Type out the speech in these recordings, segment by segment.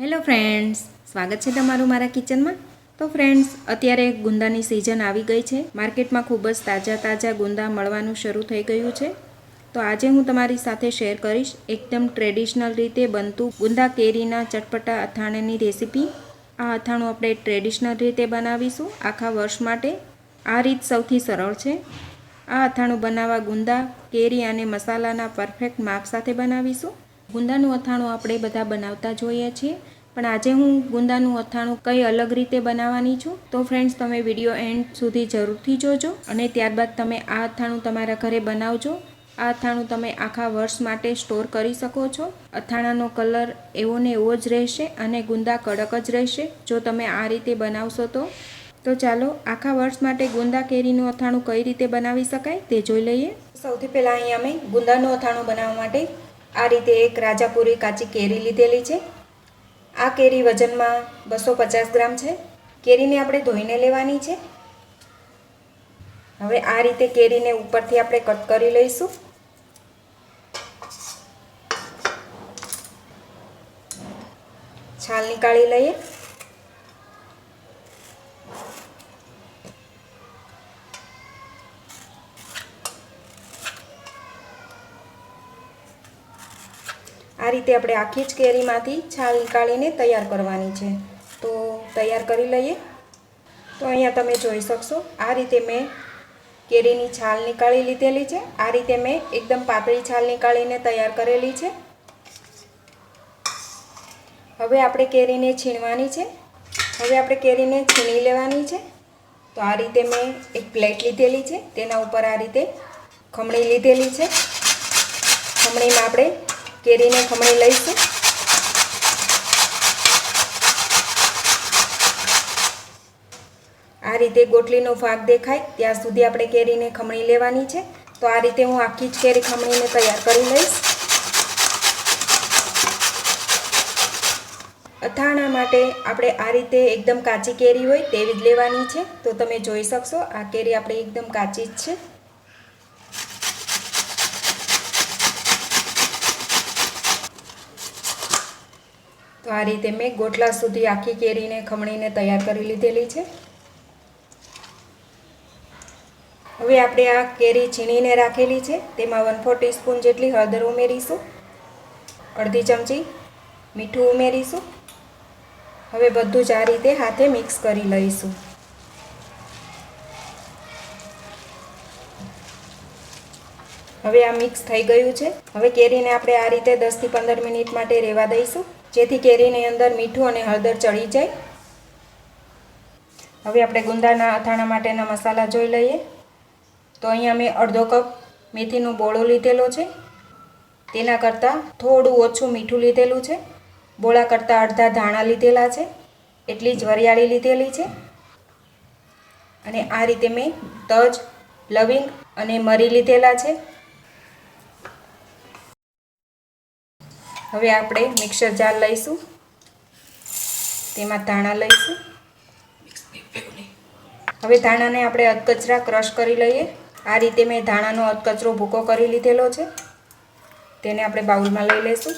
Hello friends સ્વાગત છે તમારું મારા કિચનમાં? તો ફ્રેન્ડ્સ અત્યારે ગુંદાની સિઝન આવી ગઈ છે. માર્કેટમાં ખૂબ જ તાજા તાજા ગુંદા મળવાનું શરૂ થઈ ગયું છે. તો, આજે હું તમારી સાથે શેર કરીશ એકદમ ટ્રેડિશનલ રીતે બનતું ગુંદા કેરીના ચટપટા અથાણાની રેસીપી આ અથાણું આપણે ટ્રેડિશનલ રીતે બનાવીશું આખા વર્ષ માટે. આ રીત સૌથી સરળ છે. આ અથાણું બનાવવા ગુંદા, કેરી અને મસાલાના પરફેક્ટ માપ સાથે બનાવીશું. ગુંદાનું અથાણું આપણે બધા બનાવતા જોઈએ છીએ. પણ આજે હું ગુંદાનું અથાણું કઈ અલગ રીતે બનાવવાની છું. તો ફ્રેન્ડ્સ તમે વીડિયો એન્ડ સુધી જરૂરથી જોજો અને ત્યારબાદ તમે આ અથાણું તમારા ઘરે બનાવજો. આ અથાણું તમે આખા વર્ષ માટે સ્ટોર કરી શકો છો. અથાણાનો કલર એવો ને એવો જ રહેશે અને ગુંદા કડક જ રહેશે જો તમે આ રીતે બનાવશો તો. તો ચાલો, આખા વર્ષ માટે ગુંદા કેરીનું અથાણું કઈ રીતે બનાવી શકાય તે જોઈ લઈએ. સૌથી પહેલાં અહીંયા અમે ગુંદાનું અથાણું બનાવવા માટે આ રીતે એક રાજાપુરી કાચી કેરી લીધેલી છે. આ કેરી વજનમાં બસો પચાસ ગ્રામ છે. કેરીને આપણે ધોઈને લેવાની છે. હવે આ રીતે કેરીને ઉપરથી આપણે કટ કરી લઈશું. છાલ નીકાળી લઈએ. આ રીતે આપણે આખી જ કેરીમાંથી છાલ નીકાળીને તૈયાર કરવાની છે. તો તૈયાર કરી લઈએ. તો અહીંયા તમે જોઈ શકશો, આ રીતે મેં કેરીની છાલ નીકાળી લીધેલી છે. આ રીતે મેં એકદમ પાતળી છાલ નીકાળીને તૈયાર કરેલી છે. હવે આપણે કેરીને છીણવાની છે. હવે આપણે કેરીને છીણી લેવાની છે. તો આ રીતે મેં એક પ્લેટ લીધેલી છે. તેના ઉપર આ રીતે ખમણી લીધેલી છે. ખમણીમાં આપણે કેરીને ખમણી લઈશું. આ રીતે ગોટલીનો ભાગ દેખાય. ત્યાં સુધી આપણે કેરીને ખમણી લેવાની છે. તો આ રીતે હું આખી જ કેરી ખમણીને તૈયાર કરી લઈશ. અથાણા માટે આપણે આ રીતે એકદમ કાચી કેરી હોય તેવી જ લેવાની છે. તો તમે જોઈ શકશો, આ કેરી આપણે એકદમ કાચી જ છે. આ રીતે મેં ગોટલા સુધી આખી કેરીને, ખમણીને તૈયાર કરી લીધેલી છે. હવે આપણે આ કેરી છીણીને રાખેલી છે. તેમાં વન ફોર ટીસ્પૂન જેટલી હળદર ઉમેરીશું. અડધી ચમચી મીઠું ઉમેરીશું. હવે બધું જ આ રીતે હાથે મિક્સ કરી લઈશું. હવે આ મિક્સ થઈ ગયું છે. હવે કેરીને આપણે આ રીતે દસથી પંદર મિનિટ માટે રહેવા દઈશું. જેથી કેરીની અંદર મીઠું અને હળદર ચડી જાય. હવે આપણે ગુંદાના અથાણા માટેના મસાલા જોઈ લઈએ. તો અહીંયા મેં અડધો કપ મેથીનું બોળો લીધેલો છે. તેના કરતાં થોડું ઓછું મીઠું લીધેલું છે. બોળા કરતાં અડધા ધાણા લીધેલા છે. એટલી જ વરિયાળી લીધેલી છે. અને આ રીતે મેં તજ, લવિંગ અને મરી લીધેલા છે. હવે આપણે મિક્સર જાર લઈશું. તેમાં ધાણા લઈશું. હવે ધાણાને આપણે અધકચરા ક્રશ કરી લઈએ. આ રીતે મેં ધાણાનો અધકચરો ભૂકો કરી લીધેલો છે. તેને આપણે બાઉલમાં લઈ લઈશું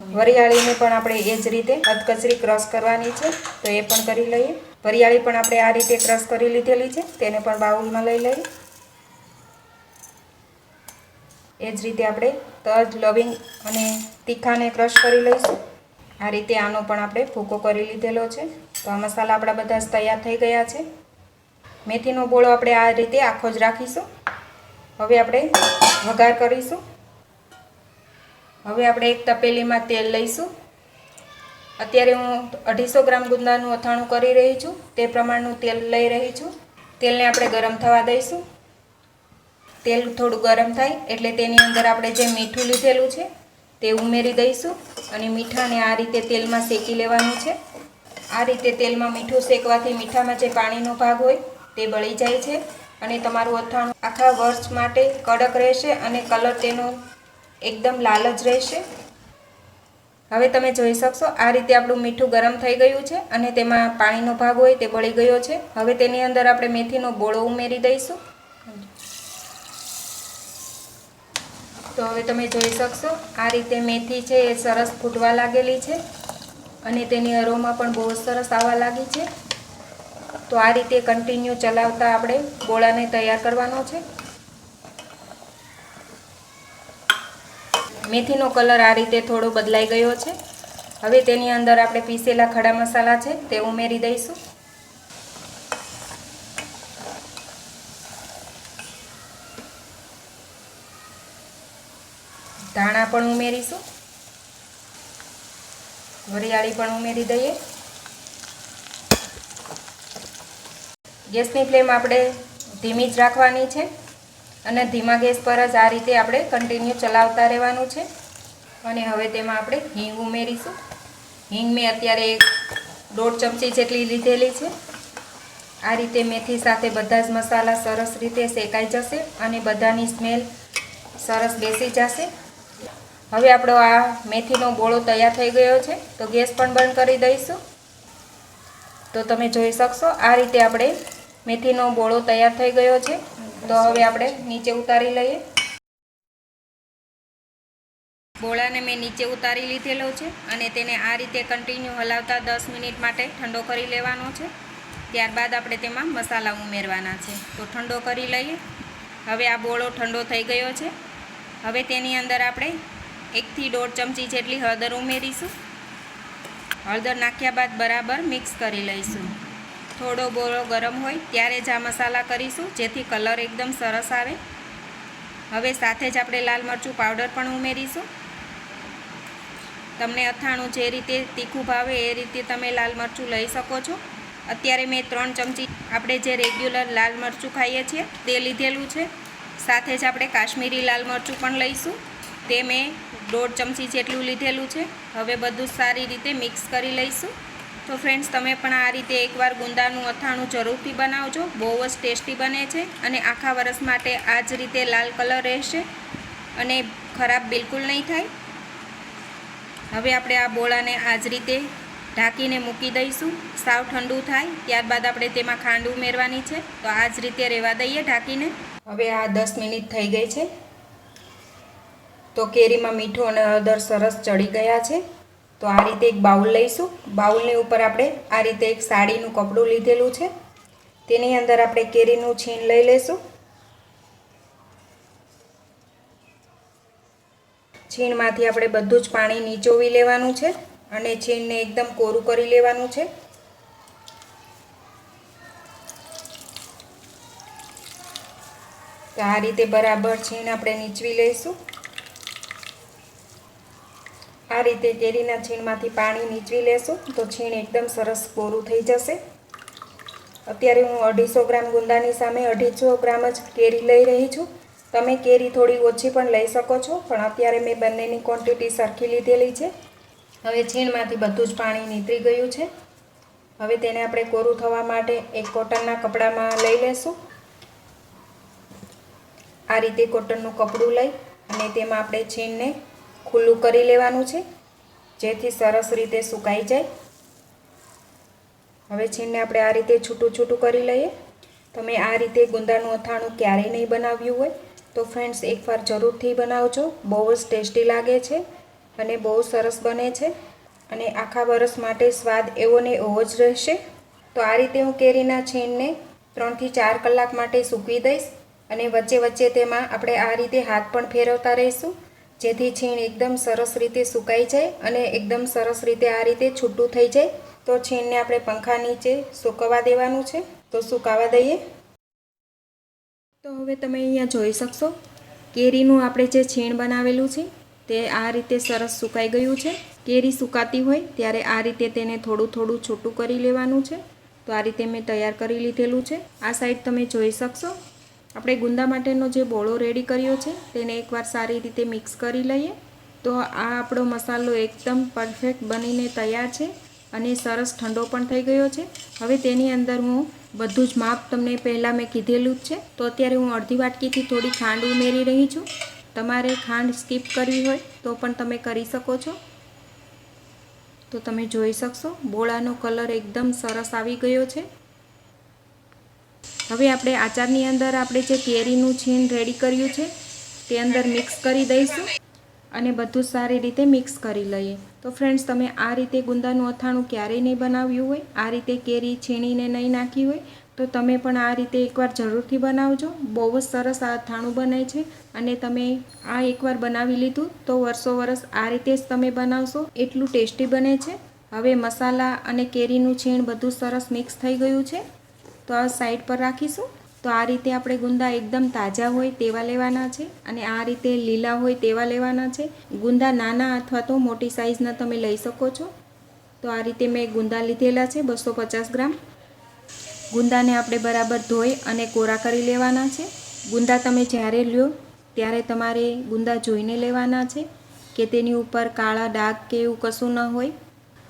વરિયાળીને પણ આપણે એ જ રીતે અધકચરી ક્રશ કરવાની છે, તો એ પણ કરી લઈએ. વરિયાળી પણ આપણે આ રીતે ક્રશ કરી લીધેલી છે, તેને પણ બાઉલમાં લઈ લઈએ. એ જ રીતે આપણે તજ, લવિંગ અને તીખાને ક્રશ કરી લઈશું. આ રીતે આનો પણ આપણે ભૂકો કરી લીધેલો છે. તો આ મસાલા આપણા બધા તૈયાર થઈ ગયા છે. મેથીનો બોળો આપણે આ રીતે આખો જ રાખીશું. હવે આપણે વઘાર કરીશું. હવે આપણે એક તપેલીમાં તેલ લઈશું. અત્યારે હું અઢીસો ગ્રામ ગુંદાનું અથાણું કરી રહી છું. તે પ્રમાણનું તેલ લઈ રહી છું. તેલને આપણે ગરમ થવા દઈશું. તેલ થોડું ગરમ થાય એટલે તેની અંદર આપણે જે મીઠું લીધેલું છે, તે ઉમેરી દઈશું અને મીઠાને આ રીતે તેલમાં શેકી લેવાનું છે. આ રીતે તેલમાં મીઠું શેકવાથી મીઠામાં જે પાણીનો ભાગ હોય, તે બળી જાય છે અને તમારું અથાણું આખા વર્ષ માટે કડક રહેશે અને કલર તેનો એકદમ લાલ જ રહેશે. હવે તમે જોઈ શકશો, આ રીતે આપણું મીઠું ગરમ થઈ ગયું છે અને તેમાં પાણીનો ભાગ હોય તે બળી ગયો છે. હવે તેની અંદર આપણે મેથીનો બોળો ઉમેરી દઈશું. તો હવે તમે જોઈ શકશો, આ રીતે મેથી છે એ સરસ ફૂટવા લાગેલી છે અને તેની અરોમા પણ બહુ સરસ આવવા લાગી છે. તો આ રીતે કન્ટિન્યુ ચલાવતા આપણે ગોળાને તૈયાર કરવાનો છે. મેથીનો કલર આ રીતે થોડો બદલાઈ ગયો છે. હવે તેની અંદર આપણે પીસેલા ખડા મસાલા છે તે ઉમેરી દઈશું. ધાણા પણ ઉમેરીશું. વરિયાળી પણ ઉમેરી દઈએ. ગેસની ફ્લેમ આપણે ધીમી જ રાખવાની છે અને ધીમા ગેસ પર જ આ રીતે આપણે કન્ટિન્યુ ચલાવતા રહેવાનું છે. અને હવે તેમાં આપણે હિંગ ઉમેરીશું. હિંગ મેં અત્યારે દોઢ ચમચી જેટલી લીધેલી છે. આ રીતે મેથી સાથે બધા જ મસાલા સરસ રીતે શેકાઈ જશે અને બધાની સ્મેલ સરસ બેસી જશે. હવે આપણો આ મેથીનો બોળો તૈયાર થઈ ગયો છે, તો ગેસ પણ બંધ કરી દઈશું. તો તમે જોઈ શકશો, આ રીતે આપણે મેથીનો બોળો તૈયાર થઈ ગયો છે. તો હવે આપણે નીચે ઉતારી લઈએ. બોળાને મેં નીચે ઉતારી લીધેલો છે અને તેને આ રીતે કન્ટિન્યુ હલાવતા દસ મિનિટ માટે ઠંડો કરી લેવાનો છે. ત્યારબાદ આપણે તેમાં મસાલા ઉમેરવાના છે. તો ઠંડો કરી લઈએ. હવે આ બોળો ઠંડો થઈ ગયો છે. હવે તેની અંદર આપણે એકથી દોઢ ચમચી જેટલી હળદર ઉમેરીશું. હળદર નાખ્યા બાદ બરાબર મિક્સ કરી લઈશું. થોડો બોળો ગરમ હોય ત્યારે જ આ મસાલા કરીશું, જેથી કલર એકદમ સરસ આવે. હવે સાથે જ આપણે લાલ મરચું પાવડર પણ ઉમેરીશું. તમને અથાણું જે રીતે તીખું ભાવે એ રીતે તમે લાલ મરચું લઈ શકો છો. અત્યારે મેં ત્રણ ચમચી, આપણે જે રેગ્યુલર લાલ મરચું ખાઈએ છીએ, તે લીધેલું છે. સાથે જ આપણે કાશ્મીરી લાલ મરચું પણ લઈશું. તે મેં દોઢ ચમચી જેટલું લીધેલું છે. હવે બધું સારી રીતે મિક્સ કરી લઈશું. તો ફ્રેન્ડ્સ, તમે પણ આ રીતે એકવાર ગુંદાનું અથાણું જરૂરથી બનાવજો. બહુ જ ટેસ્ટી બને છે અને આખા વરસ માટે આ જ રીતે લાલ કલર રહેશે અને ખરાબ બિલકુલ નહીં થાય. હવે આપણે આ બોળાને આ જ રીતે ઢાંકીને મૂકી દઈશું. સાવ ઠંડુ થાય, ત્યારબાદ આપણે તેમાં ખાંડ ઉમેરવાની છે. તો આ જ રીતે રહેવા દઈએ ઢાંકીને. હવે આ દસ મિનિટ થઈ ગઈ છે. તો કેરીમાં મીઠું અને હળદર સરસ ચડી ગયા છે. તો આ રીતે એક બાઉલ લઈશું. બાઉલની ઉપર આપણે આ રીતે એક સાડીનું કપડું લીધેલું છે. તેની અંદર આપણે કેરીનું છીણ લઈ લઈશું છીણમાંથી આપણે બધું જ પાણી નીચોવી લેવાનું છે અને છીણને એકદમ કોરું કરી લેવાનું છે. તો આ રીતે બરાબર છીણ આપણે નીચવી લઈશું. આ રીતે કેરીના છીણમાંથી પાણી નીચવી લેશું. તો છીણ એકદમ સરસ કોરું થઈ જશે. અત્યારે હું અઢીસો ગ્રામ ગુંદાની સામે અઢીસો ગ્રામ જ કેરી લઈ રહી છું. તમે કેરી થોડી ઓછી પણ લઈ શકો છો, પણ અત્યારે મેં બંનેની ક્વોન્ટિટી સરખી લીધેલી છે. હવે છીણમાંથી બધું જ પાણી નીતરી ગયું છે. હવે તેને આપણે કોરું થવા માટે એક કોટનના કપડામાં લઈ લેશું. આ રીતે કોટનનું કપડું લઈ અને તેમાં આપણે છીણને ખુલ્લું કરી લેવાનું છે. જેથી સરસ રીતે સુકાઈ જાય. હવે છીણને આપણે આ રીતે છૂટું છૂટું કરી લઈએ. તમે આ રીતે ગુંદાનું અથાણું ક્યારેય નહીં બનાવ્યું હોય તો ફ્રેન્ડ્સ એકવાર જરૂરથી બનાવજો. બહુ જ ટેસ્ટી લાગે છે અને બહુ સરસ બને છે અને આખા વરસ માટે સ્વાદ એવો ને એવો જ રહેશે. તો આ રીતે હું કેરીના છીણને ત્રણથી ચાર કલાક માટે સૂકવી દઈશ અને વચ્ચે વચ્ચે તેમાં આપણે આ રીતે હાથ પણ ફેરવતા રહીશું. જેથી છીણ એકદમ સરસ રીતે સુકાઈ જાય અને એકદમ સરસ રીતે આ રીતે છૂટું થઈ જાય. તો છીણને આપણે પંખા નીચે સૂકવવા દેવાનું છે. તો સુકાવા દઈએ. તો હવે તમે અહીંયા જોઈ શકશો, કેરીનું આપણે જે છીણ બનાવેલું છે, તે આ રીતે સરસ સુકાઈ ગયું છે. કેરી સુકાતી હોય ત્યારે આ રીતે તેને થોડું થોડું છૂટું કરી લેવાનું છે. તો આ રીતે મેં તૈયાર કરી લીધેલું છે. આ સાઈડ તમે જોઈ શકશો આપણે ગુંદા માટેનો જે બોળો રેડી કર્યો છે, તેને એકવાર સારી રીતે મિક્સ કરી લઈએ. તો આ આપણો મસાલો એકદમ પરફેક્ટ બનીને તૈયાર છે અને સરસ ઠંડો પણ થઈ ગયો છે. હવે તેની અંદર હું બધું જ માપ તમને પહેલાં મેં કીધેલું જ છે. તો અત્યારે હું અડધી વાટકીથી થોડી ખાંડ ઉમેરી રહી છું. તમારે ખાંડ સ્કીપ કરવી હોય તો પણ તમે કરી શકો છો. તો તમે જોઈ શકશો, બોળાનો કલર એકદમ સરસ આવી ગયો છે. હવે આપણે આચારની અંદર આપણે જે કેરીનું છીણ રેડી કર્યું છે, તે અંદર મિક્સ કરી દઈશું અને બધું સારી રીતે મિક્સ કરી લઈએ. તો ફ્રેન્ડ્સ તમે આ રીતે ગુંદાનું અથાણું ક્યારેય નહીં બનાવ્યું હોય, આ રીતે કેરી છીણીને નહીં નાખી હોય, તો તમે પણ આ રીતે એકવાર જરૂરથી બનાવજો. બહુ જ સરસ આ અથાણું બને છે અને તમે આ એકવાર બનાવી લીધું, તો વર્ષો વર્ષ આ રીતે જ તમે બનાવશો. એટલું ટેસ્ટી બને છે. હવે મસાલા અને કેરીનું છીણ બધું સરસ મિક્સ થઈ ગયું છે. તો આ સાઈડ પર રાખીશું. તો આ રીતે આપણે ગુંદા એકદમ તાજા હોય તેવા લેવાના છે અને આ રીતે લીલા હોય તેવા લેવાના છે. ગુંદા નાના અથવા તો મોટી સાઇઝના તમે લઈ શકો છો. તો આ રીતે મેં ગુંદા લીધેલા છે, બસો પચાસ ગ્રામ. ગુંદાને આપણે બરાબર ધોઈ અને કોરા કરી લેવાના છે. ગુંદા તમે જ્યારે લ્યો ત્યારે તમારે ગુંદા જોઈને લેવાના છે કે તેની ઉપર કાળા ડાઘ કે એવું કશું ન હોય.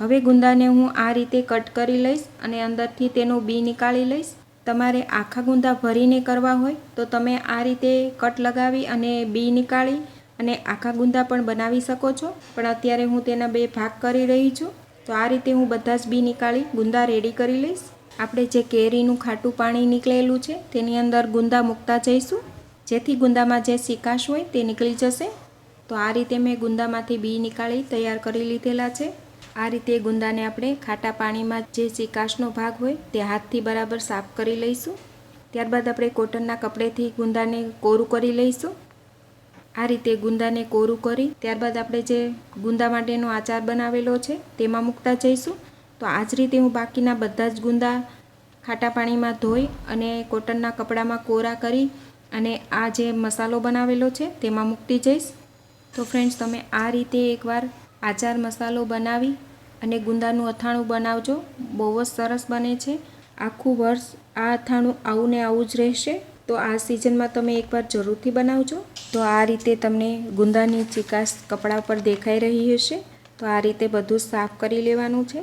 હવે ગુંદાને હું આ રીતે કટ કરી લઈશ અને અંદરથી તેનો બી નીકાળી લઈશ. તમારે આખા ગુંદા ભરીને કરવા હોય તો તમે આ રીતે કટ લગાવી અને બી નીકાળી અને આખા ગુંદા પણ બનાવી શકો છો. પણ અત્યારે હું તેના બે ભાગ કરી રહી છું. તો આ રીતે હું બધા જ બી નીકાળી, ગુંદા રેડી કરી લઈશ. આપણે જે કેરીનું ખાટું પાણી નીકળેલું છે તેની અંદર ગુંદા મૂકતા જઈશું. જેથી ગુંદામાં જે સિકાશ હોય તે નીકળી જશે. તો આ રીતે મેં ગુંદામાંથી બી નીકાળી તૈયાર કરી લીધેલા છે. આ રીતે ગુંદાને આપણે ખાટા પાણીમાં જે ચિકાશનો ભાગ હોય તે હાથથી બરાબર સાફ કરી લઈશું. ત્યારબાદ આપણે કોટનના કપડેથી ગુંદાને કોરું કરી લઈશું. આ રીતે ગુંદાને કોરું કરી, ત્યારબાદ આપણે જે ગુંદા માટેનો આચાર બનાવેલો છે તેમાં મૂકતા જઈશું. તો આ જ રીતે હું બાકીના બધા જ ગુંદા ખાટા પાણીમાં ધોઈ અને કોટનના કપડામાં કોરા કરી અને આ જે મસાલો બનાવેલો છે તેમાં મૂકતી જઈશ. તો ફ્રેન્ડ્સ, તમે આ રીતે એકવાર આચાર મસાલો બનાવી અને ગુંદાનું અથાણું બનાવજો. બહુ જ સરસ બને છે. આખું વર્ષ આ અથાણું આવું ને આવું જ રહેશે. તો આ સિઝનમાં તમે એકવાર જરૂરથી બનાવજો. તો આ રીતે તમને ગુંદાની ચિકાસ કપડા પર દેખાઈ રહી હશે. તો આ રીતે બધું સાફ કરી લેવાનું છે.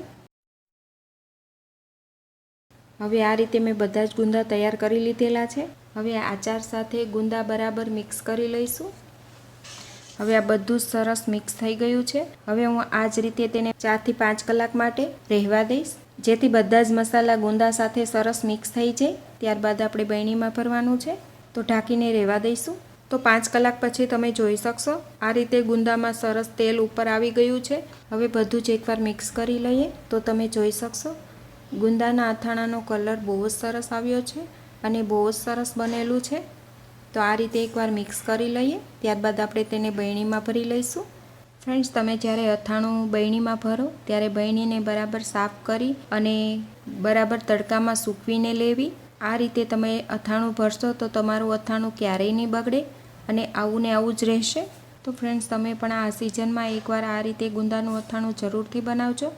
હવે આ રીતે મેં બધા જ ગુંદા તૈયાર કરી લીધેલા છે. હવે આચાર સાથે ગુંદા બરાબર મિક્સ કરી લઈશું. હવે આ બધું સરસ મિક્સ થઈ ગયું છે. હવે હું આ જ રીતે તેને ચારથી પાંચ કલાક માટે રહેવા દઈશ. જેથી બધા જ મસાલા ગુંદા સાથે સરસ મિક્સ થઈ જાય. ત્યારબાદ આપણે બહેણીમાં ભરવાનું છે. તો ઢાંકીને રહેવા દઈશું. તો પાંચ કલાક પછી તમે જોઈ શકશો, આ રીતે ગુંદામાં સરસ તેલ ઉપર આવી ગયું છે. હવે બધું જ એકવાર મિક્સ કરી લઈએ. તો તમે જોઈ શકશો, ગુંદાના અથાણાનો કલર બહુ જ સરસ આવ્યો છે અને બહુ જ સરસ બનેલું છે. તો આ રીતે એકવાર મિક્સ કરી લઈએ. ત્યારબાદ આપણે તેને બહેણીમાં ભરી લઈશું. ફ્રેન્ડ્સ, તમે જ્યારે અથાણું બહેણીમાં ભરો, ત્યારે બહેણીને બરાબર સાફ કરી અને બરાબર તડકામાં સૂકવીને લેવી. આ રીતે તમે અથાણું ભરશો તો તમારું અથાણું ક્યારેય નહીં બગડે અને આવું ને આવું જ રહેશે. તો ફ્રેન્ડ્સ, તમે પણ આ સિઝનમાં એકવાર આ રીતે ગુંદાનું અથાણું જરૂરથી બનાવજો.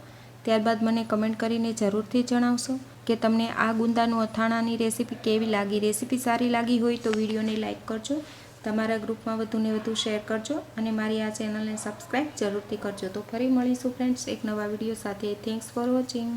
ત્યારબાદ મને કમેન્ટ કરીને જરૂરથી જણાવશો. કે તમને આ ગુંદાનું અથાણાની રેસીપી કેવી લાગી? રેસીપી સારી લાગી હોય તો વિડીયોને લાઇક કરજો, તમારા ગ્રુપમાં વધુને વધુ શેર કરજો અને મારી આ ચેનલને સબસ્ક્રાઈબ જરૂરથી કરજો. તો ફરી મળીશું, ફ્રેન્ડ્સ, એક નવા વીડિયો સાથે. Thanks for watching